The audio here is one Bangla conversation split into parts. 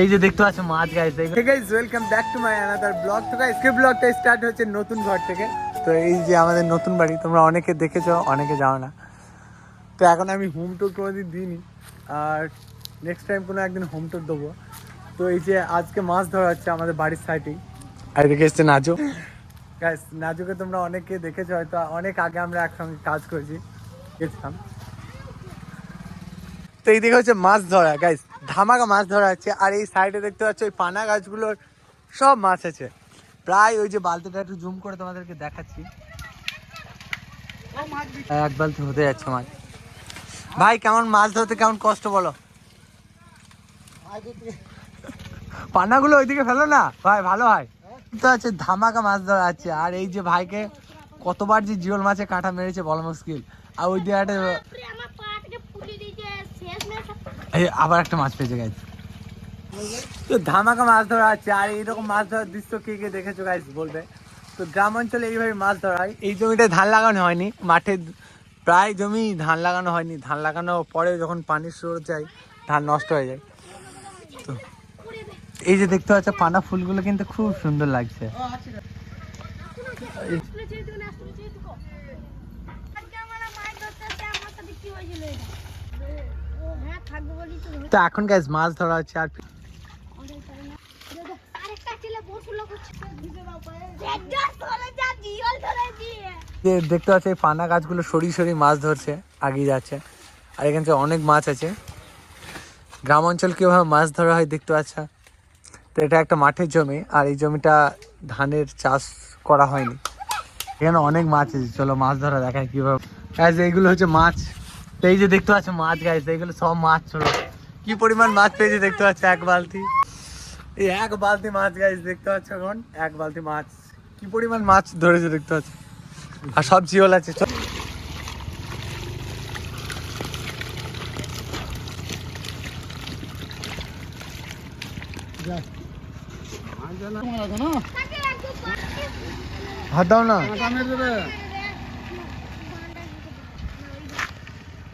এই যে দেখতে পাচ্ছ মাছ guys guys welcome back to my another blog তো গাইস কে ব্লগটা স্টার্ট হচ্ছে নতুন ঘর থেকে। তো এই যে আমাদের নতুন বাড়ি তোমরা অনেকে দেখেছ অনেকে যাও না। তো এখন আমি হোম টুর কোনোদিন দিইনি। আর নেক্সট টাইম কোনো একদিন হোম টুর দেবো। তো এই যে আজকে মাছ ধরা হচ্ছে আমাদের বাড়ির সাইডেই আর এদিকে এসছে? নাজু। গাইস নাজুকে তোমরা অনেকে দেখেছ হয়তো অনেক আগে আমরা একসঙ্গে কাজ করেছি। গেছিলাম। তো এইদিকে হচ্ছে মাছ ধরা গাইস ধামাকা মাছ ধরা আছে আর এই সাইডে দেখতে পাচ্ছ ওই পানা গাছগুলোর সব মাছ আছে। প্রায় ওই যে বালতিটা একটু জুম করে তোমাদেরকে দেখাচ্ছি। এক বালতি হতে যাচ্ছে মাছ। ভাই, কেমন মাছ ধরতে, কেমন কষ্ট বলো? পানাগুলো ওইদিকে ফেলো না? ভাই, ভালো হয়। তো আছে, ধামাকা মাছ ধরা আছে আর এই যে ভাইকে কতবার যে জিওল মাছে কাঁটা মেরেছে বলো মুশকিল আর ওই দিয়ে একটা বাপরে, আমার পা থেকে ফুলে দিয়েছে শেষ মেশ এই আবার একটা মাছ পেয়েছে গাইজ তো ধামাকা মাছ ধরা আছে আর এইরকম মাছ ধরার দৃশ্য কে কে দেখেছ গাইজ বলবে। তো গ্রাম অঞ্চলে এইভাবে মাছ ধরা হয়। এই জমিটায় ধান লাগানো হয়নি মাঠে প্রায় জমি ধান লাগানো হয়নি। ধান লাগানোর পরে যখন পানির স্রোত যায় ধান নষ্ট হয়ে যায়। তো এই যে দেখতে পাচ্ছ পানা ফুলগুলো কিন্তু খুব সুন্দর লাগছে। কি হয়েছিল? হ্যাঁ, তো এখন গাইজ মাছ ধরা হচ্ছে আর দেখতে পাচ্ছি এই পানা গাছগুলো সরি সরি মাছ ধরছে আগিয়ে যাচ্ছে। আর এখান থেকে অনেক মাছ আছে। গ্রাম অঞ্চল কীভাবে মাছ ধরা হয় দেখতে পাচ্ছ? তো এটা একটা মাঠের জমি আর এই জমিটা ধানের চাষ করা হয়নি। এখানে অনেক মাছ আছে চলো মাছ ধরা দেখায় কীভাবে। গাছ এইগুলো হচ্ছে মাছ। তো এই যে দেখতে পাচ্ছ মাছ গাছ এইগুলো সব মাছ ছোলো কি পরিমাণ মাছ পেয়েছে দেখতে পাচ্ছ? এক বালতি। এই এক বালতি মাছ গাছ দেখতে পাচ্ছ এখন? এক বালতি মাছ। কি পরিমাণ মাছ ধরেছে দেখতে পাচ্ছ? আর সব জিওল আছে হাত দাও না একবার দিবে তো আমার কাছে বল দিবে। তোমার বড় জলটা তুলে রাখব আমার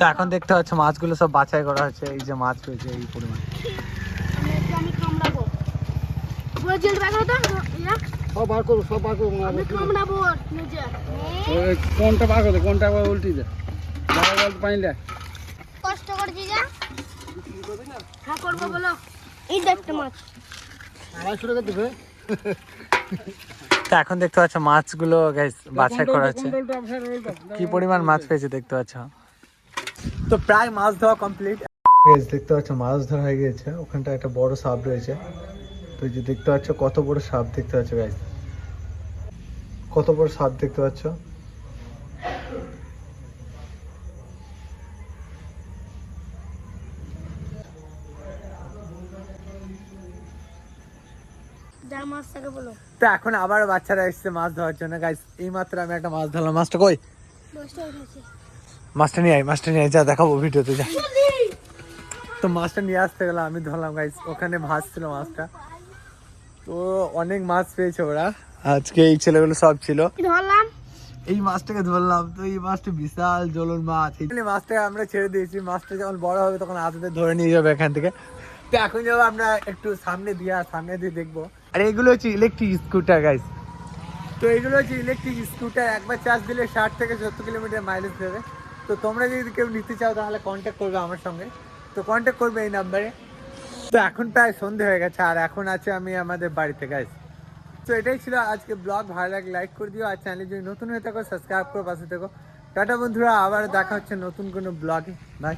তো এখন দেখতে পাচ্ছ মাছগুলো সব বাছাই করা হচ্ছে এই যে মাছ পেয়েছে এই পরিমাণ। একটু আমি কামড়াবো বড় জলটা বার করো তো সব বার করব সব বার করব আমি কামড়াবো নিজে। ওই কোনটা বার করবে কোনটা আবার উল্টি দে। বাবা বলতে পানি দেয় কষ্ট করছি যা। হ্যাঁ করব বলো। এই দেখতে মাছ। আড়াইশো টাকা দেবে। তো এখন দেখতে পাচ্ছ মাছগুলো গাইস বাছাই করা হচ্ছে। কি পরিমাণ মাছ পেয়েছে দেখতে পাচ্ছ? তো প্রায় মাছ ধোয়া কমপ্লিট দেখতে পাচ্ছ মাছ ধরা হয়ে গিয়েছে ওখানটা একটা বড় সাপ রয়েছে। তো যে দেখতে পাচ্ছ কত বড় সাপ দেখতে পাচ্ছ গাইস কত বড় সাপ দেখতে পাচ্ছ যা মাছ থাকে বলো তো এখন আবার বাচ্চারা এসছে মাছ ধরার জন্য। গাইস এই মাত্র আমি একটা মাছ ধরলাম। মাছটা কই? মাছটা নিয়ে আয় মাছটা নিয়ে আয়। যা দেখাবো ভিডিওতে যা। তো মাছটা নিয়ে আসতে গেলাম আমি ধরলাম গাইস ওখানে ভাসছিল মাছটা। তো অনেক মাছ পেয়েছে ওরা। আজকে এই ছেলেগুলো সব ছিল। ধরলাম? এই মাছটাকে ধরলাম। তো এই মাছটা বিশাল জলন মাছ। এই মাছটাকে আমরা ছেড়ে দিয়েছি। মাছটা যখন বড় হবে তখন হাতে ধরে নিয়ে যাবে এখান থেকে। তো এখন যাব আমরা একটু সামনে দিয়ে সামনে দিয়ে দেখব। আর এগুলো হচ্ছে ইলেকট্রিক স্কুটার গাইস তো এগুলো হচ্ছে ইলেকট্রিক স্কুটার একবার চার্জ দিলে ষাট থেকে সত্তর কিলোমিটার মাইলেজ দেবে। তো তোমরা যদি কেউ নিতে চাও তাহলে কন্ট্যাক্ট করবে আমার সঙ্গে। তো কন্ট্যাক্ট করবে এই নাম্বারে তো এখন প্রায় সন্ধে হয়ে গেছে, আর এখন আছে আমি আমাদের বাড়িতে গাইস তো এটাই ছিল আজকে ব্লগ ভালো লাগে লাইক করে দিও, আর চ্যানেল যদি নতুন হয়ে থাকো সাবস্ক্রাইব করো, পাশে থেকো। টাটা বন্ধুরা, আবার দেখা হচ্ছে নতুন কোনো ব্লগে বাই